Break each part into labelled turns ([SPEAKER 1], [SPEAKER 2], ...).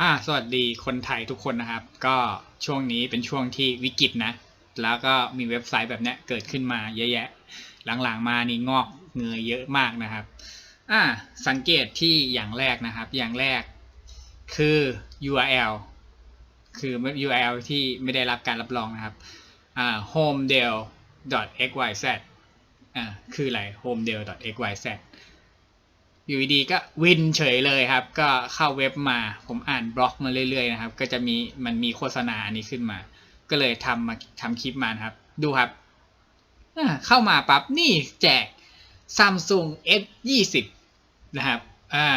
[SPEAKER 1] อ่าสวัสดีคนไทยทุกคนนะครับ ก็ช่วงนี้เป็นช่วงที่วิกฤตนะ แล้วก็มีเว็บไซต์แบบเนี้ยเกิดขึ้นมาเยอะแยะ หลังๆมานี่งอกเงยเยอะมากนะครับอ่าสังเกตที่อย่างแรกนะครับ อย่างแรกคือ URL คือ URL ที่ไม่ได้รับการรับรองนะครับอ่า homedale.xyz อ่าคืออะไร homedale.xyz อยู่ดีๆก็วินเฉยเลยครับ ก็เข้าเว็บมา ผมอ่านบล็อกมาเรื่อยๆนะครับ ก็จะมีมันมีโฆษณาอันนี้ขึ้นมา ก็เลยทำมาทำคลิปมานะครับ ดูครับอ่าเข้ามาปั๊บนี่แจก Samsung S 2 0นะครับ อ่า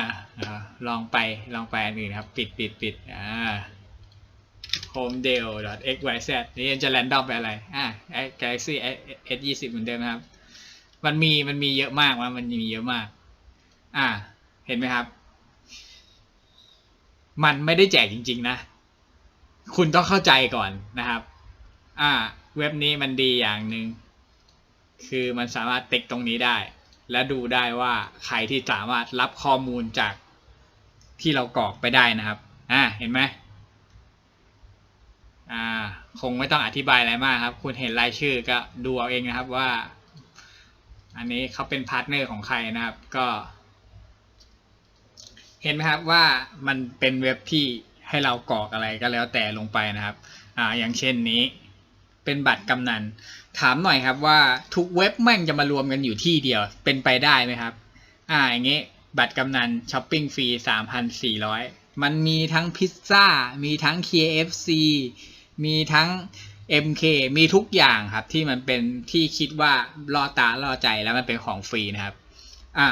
[SPEAKER 1] ลองไปลองไปอันอื่นครับ ปิดปิดปิดอ่า homedale.xyz นี่จะแรนดอมไปอะไร อ่า Galaxy S 2 0เหมือนเดิมครับ มันมีมันมีเยอะมากว่ามันมีเยอะมาก อ่า เห็นไหมครับ มันไม่ได้แจกจริง ๆ นะ คุณต้องเข้าใจก่อนนะครับ อ่า เว็บนี้มันดีอย่างหนึ่งคือมันสามารถติ๊กตรงนี้ได้ และดูได้ว่าใครที่สามารถรับข้อมูลจากที่เรากรอกไปได้นะครับ อ่า เห็นไหมอ่า คงไม่ต้องอธิบายอะไรมากครับ คุณเห็นรายชื่อก็ดูเอาเองนะครับว่า อันนี้เขาเป็นพาร์ทเนอร์ของใครนะครับ ก็ เห็นไหมครับว่ามันเป็นเว็บที่ให้เรากรอกอะไรก็แล้วแต่ลงไปนะครับ อ่า อย่างเช่นนี้ เป็นบัตรกำนัน ถามหน่อยครับว่าทุกเว็บแม่งจะมารวมกันอยู่ที่เดียว เป็นไปได้ไหมครับ อ่า อย่างงี้ บัตรกำนันช้อปปิ้งฟรีสามพันสี่ร้อยมันมีทั้งพิซซ่า มีทั้ง KFC มีทั้ง MK มีทุกอย่างครับที่มันเป็นที่คิดว่าล่อตาล่อใจแล้วมันเป็นของฟรีนะครับ อ่า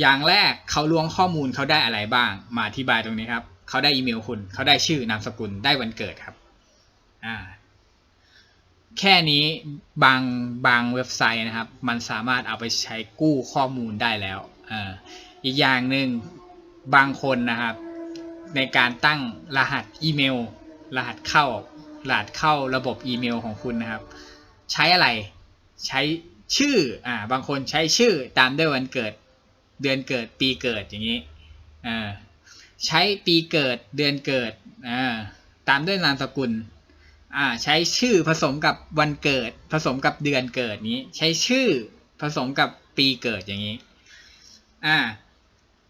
[SPEAKER 1] อย่างแรกเขาล้วงข้อมูลเขาได้อะไรบ้าง มาอธิบายตรงนี้ครับเขาได้อีเมลคุณเขาได้ชื่อนามสกุลได้วันเกิดครับอ่าแค่นี้บางบางเว็บไซต์นะครับ มันสามารถเอาไปใช้กู้ข้อมูลได้แล้วอ่าอีกอย่างหนึ่งบางคนนะครับ ในการตั้งรหัสอีเมล รหัสเข้ารหัสเข้าระบบอีเมลของคุณนะครับ ใช้อะไรใช้ชื่ออ่าบางคนใช้ชื่อตามด้วยวันเกิด เดือนเกิดปีเกิดอย่างนี้อ่าใช้ปีเกิดเดือนเกิดอ่าตามด้วยนามสกุลอ่าใช้ชื่อผสมกับวันเกิด ผสมกับเดือนเกิดนี้ ใช้ชื่อผสมกับปีเกิดอย่างนี้อ่า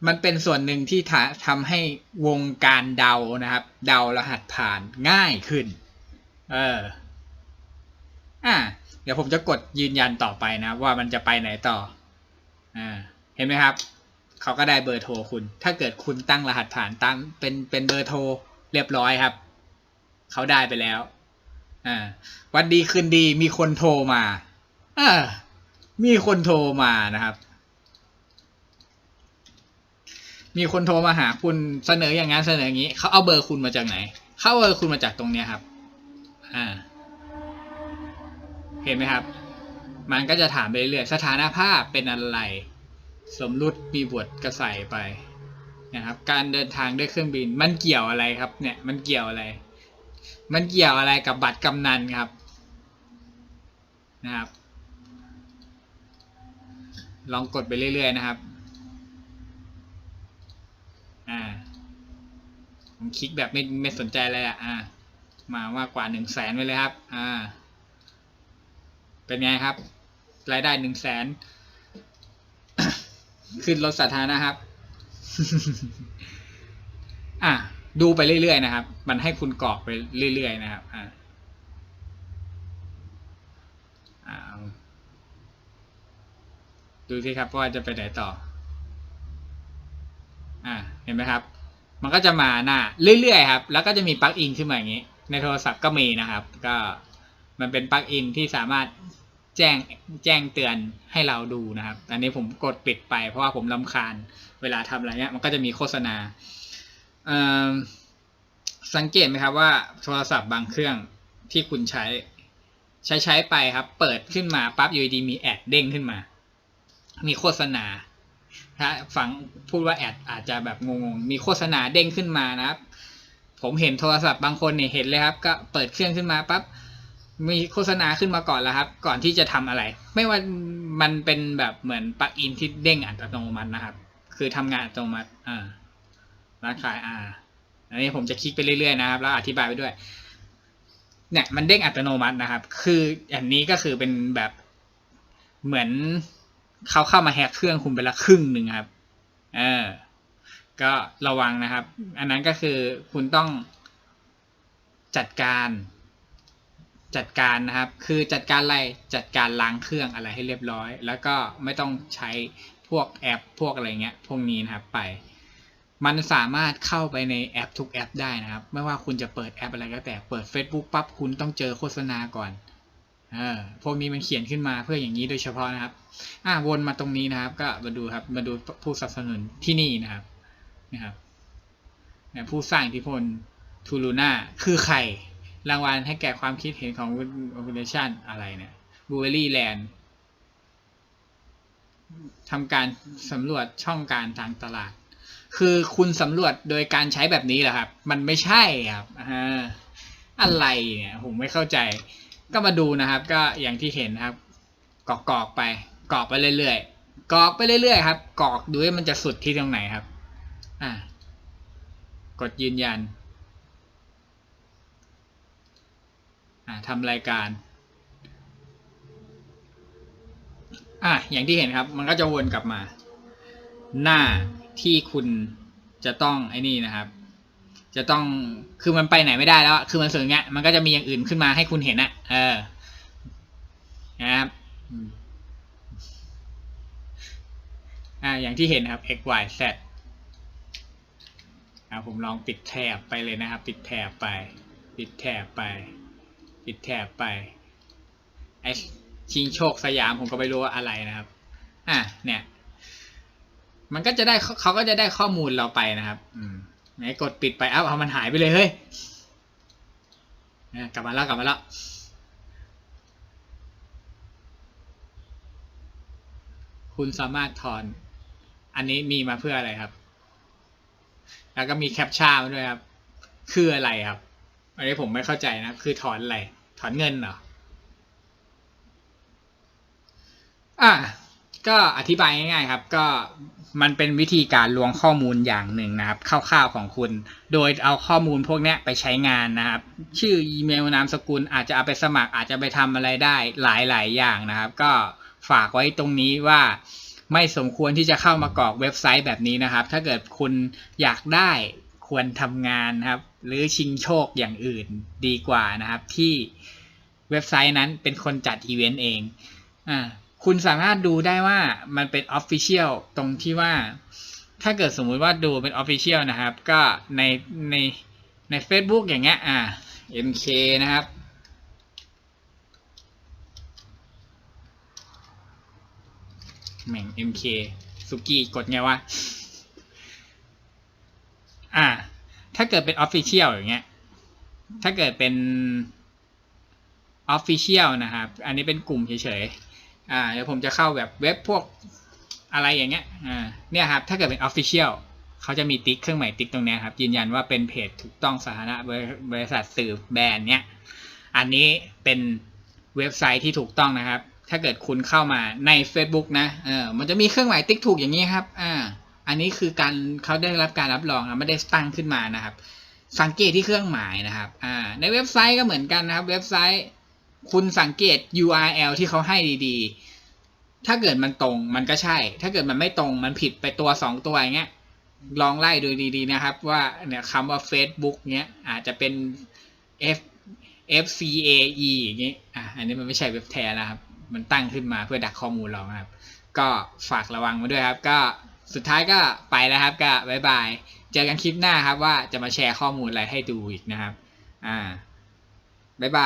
[SPEAKER 1] มันเป็นส่วนหนึ่งที่ทำให้วงการเดานะครับ เดารหัสผ่านง่ายขึ้น เอออ่าเดี๋ยวผมจะกดยืนยันต่อไปนะ ว่ามันจะไปไหนต่ออ่า เห็นไหมครับ เขาก็ได้เบอร์โทรคุณ ถ้าเกิดคุณตั้งรหัสผ่านตั้งเป็นเป็นเบอร์โทรเรียบร้อยครับ เขาได้ไปแล้ว อ่า วันดีคืนดีมีคนโทรมาอ่ามีคนโทรมานะครับ มีคนโทรมาหาคุณเสนออย่างนั้นเสนออย่างนี้ เขาเอาเบอร์คุณมาจากไหน เขาเอาเบอร์คุณมาจากตรงเนี้ยครับ อ่า เห็นไหมครับ มันก็จะถามไปเรื่อยสถานภาพเป็นอะไร สมรุดมีบทกระใสไปนะครับ การเดินทางด้วยเครื่องบิน มันเกี่ยวอะไรครับ เนี่ยมันเกี่ยวอะไร มันเกี่ยวอะไรกับบัตรกำนันครับนะครับ ลองกดไปเรื่อยๆนะครับอ่าผมคลิกแบบไม่ไม่สนใจเลยอะอ่ามามากกว่าหนึ่งแสนไปเลยครับ อ่า เป็นไงครับ รายได้หนึ่งแสน ขึ้นรถสาธารณะครับ อะ ดูไปเรื่อยๆนะครับ มันให้คุณกรอกไปเรื่อยๆนะครับอ่าอ่าดูสิครับว่าจะไปไหนต่อ อ่า เห็นไหมครับ มันก็จะมาหน้าเรื่อยๆครับ แล้วก็จะมีปลั๊กอินขึ้นมาอย่างนี้ ในโทรศัพท์ก็มีนะครับ ก็มันเป็นปลั๊กอินที่สามารถ แจ้งแจ้งเตือนให้เราดูนะครับ อันนี้ผมกดปิดไปเพราะว่าผมลำคาญเวลาทำอะไรเนี้ยมันก็จะมีโฆษณา สังเกตไหมครับว่าโทรศัพท์บางเครื่องที่คุณใช้ใช้ใช้ไปครับ เปิดขึ้นมาปั๊บอยู่ดีมีแอดเด้งขึ้นมา มีโฆษณา ถ้าฟังพูดว่าแอดอาจจะแบบงงๆ มีโฆษณาเด้งขึ้นมานะครับ ผมเห็นโทรศัพท์บางคนเนี่ยเห็นเลยครับ ก็เปิดเครื่องขึ้นมาปั๊บ มีโฆษณาขึ้นมาก่อนแล้วครับ ก่อนที่จะทำอะไร ไม่ว่ามันเป็นแบบเหมือนปลั๊กอินที่เด้งอัตโนมัตินะครับ คือทำงานอัตโนมัติอ่าร้านขายอ่า อันนี้ผมจะคลิกไปเรื่อยๆนะครับ แล้วอธิบายไปด้วย เนี่ยมันเด้งอัตโนมัตินะครับ คืออันนี้ก็คือเป็นแบบเหมือนเขาเข้ามาแฮกเครื่องคุณไปละครึ่งหนึ่งครับ เออ ก็ระวังนะครับ อันนั้นก็คือคุณต้องจัดการ จัดการนะครับ คือจัดการอะไรจัดการล้างเครื่องอะไรให้เรียบร้อย แล้วก็ไม่ต้องใช้พวกแอปพวกอะไรเงี้ยพวกนี้นะครับไป มันสามารถเข้าไปในแอปทุกแอปได้นะครับ ไม่ว่าคุณจะเปิดแอปอะไรก็แต่เปิด Facebook ปั๊บคุณต้องเจอโฆษณาก่อนเออพวกนี้มันเขียนขึ้นมาเพื่ออย่างนี้โดยเฉพาะนะครับ อ่าวนมาตรงนี้นะครับ ก็มาดูครับมาดูผู้สนับสนุนที่นี่นะครับนะครับผู้สร้างอิทธิพลทูลูน่าคือใคร รางวัลให้แก่ความคิดเห็นของ Organization อะไรเนี่ยบูเบอรี่แลนด์ทำการสำรวจช่องการทางตลาด คือคุณสำรวจโดยการใช้แบบนี้เหรอครับ มันไม่ใช่ครับอ่าอะไรเนี่ย ผมไม่เข้าใจ ก็มาดูนะครับ ก็อย่างที่เห็นนะครับกรอกกอกไปกรอกไปเรื่อยๆกรอกไปเรื่อยๆครับกรอกดูว่ามันจะสุดที่ตรงไหนครับ อ่ากดยืนยัน อ่า ทำรายการอะอย่างที่เห็นครับ มันก็จะวนกลับมา หน้าที่คุณจะต้องไอ้นี่นะครับ จะต้องคือมันไปไหนไม่ได้แล้ว คือมันส่วนเงี้ยมันก็จะมีอย่างอื่นขึ้นมาให้คุณเห็นอะเออนะครับอ่าอย่างที่เห็นครับ x y z อ่าผมลองปิดแถบไปเลยนะครับ ปิดแถบไป ปิดแถบไป ปิดแถบไป ไอชิงโชคสยามผมก็ไม่รู้ว่าอะไรนะครับ อะเนี่ย มันก็จะได้เขาก็จะได้ข้อมูลเราไปนะครับ อืมไหนกดปิดไปเอ้าเอามันหายไปเลยเฮ้ยนะกลับมาแล้วกลับมาแล้วคุณสามารถถอน อันนี้มีมาเพื่ออะไรครับ แล้วก็มีแคปชั่นด้วยครับ คืออะไรครับ อันนี้ผมไม่เข้าใจนะ คือถอนอะไร ถอนเงินเหรอ อะ ก็อธิบายง่ายๆครับ ก็มันเป็นวิธีการลวงข้อมูลอย่างหนึ่งนะครับคร่าวๆของคุณ โดยเอาข้อมูลพวกนี้ไปใช้งานนะครับ ชื่ออีเมลนามสกุลอาจจะเอาไปสมัครอาจจะไปทำอะไรได้หลายๆอย่างนะครับ ก็ฝากไว้ตรงนี้ว่าไม่สมควรที่จะเข้ามากรอกเว็บไซต์แบบนี้นะครับ ถ้าเกิดคุณอยากได้ควรทำงานนะครับ หรือชิงโชคอย่างอื่นดีกว่านะครับ ที่เว็บไซต์นั้นเป็นคนจัดอีเวนต์เองอ่าคุณสามารถดูได้ว่ามันเป็น Official ตรงที่ว่า ถ้าเกิดสมมุติว่าดูเป็น Official นะครับ ก็ในในใน Facebook อย่างเงี้ยอ่า MK นะครับแม่ง MK สุกี้กดไงวะ อ่า ถ้าเกิดเป็น Official อย่างเงี้ย ถ้าเกิดเป็น Official นะครับ อันนี้เป็นกลุ่มเฉยๆ อ่า เดี๋ยวผมจะเข้าแบบเว็บพวกอะไรอย่างเงี้ย อ่า เนี่ยครับ ถ้าเกิดเป็น Official เขาจะมีติ๊กเครื่องหมายติ๊กตรงนี้ครับ ยืนยันว่าเป็นเพจถูกต้องสาธารณะบริบริษัทสื่อแบรนด์เนี้ย อันนี้เป็นเว็บไซต์ที่ถูกต้องนะครับ ถ้าเกิดคุณเข้ามาใน Facebook นะ เออ มันจะมีเครื่องหมายติ๊กถูกอย่างนี้ครับ อ่า อันนี้คือการเขาได้รับการรับรองนะไม่ได้ตั้งขึ้นมานะครับ สังเกตที่เครื่องหมายนะครับอ่าในเว็บไซต์ก็เหมือนกันนะครับ เว็บไซต์คุณสังเกต URL ที่เขาให้ดีๆ ถ้าเกิดมันตรงมันก็ใช่ ถ้าเกิดมันไม่ตรงมันผิดไปตัวสองตัวอย่างเงี้ยลองไล่ดูดีๆนะครับ ว่าเนี่ยคำว่า Facebook เนี้ยอาจจะเป็น F F C A E อย่างงี้อะอันนี้มันไม่ใช่เว็บแท้นะครับ มันตั้งขึ้นมาเพื่อดักข้อมูลเรานะครับ ก็ฝากระวังมาด้วยครับ ก็ สุดท้ายก็ไปแล้วครับก็บายบาย เจอกันคลิปหน้าครับว่าจะมาแชร์ข้อมูลอะไรให้ดูอีกนะครับ อ่าบายบาย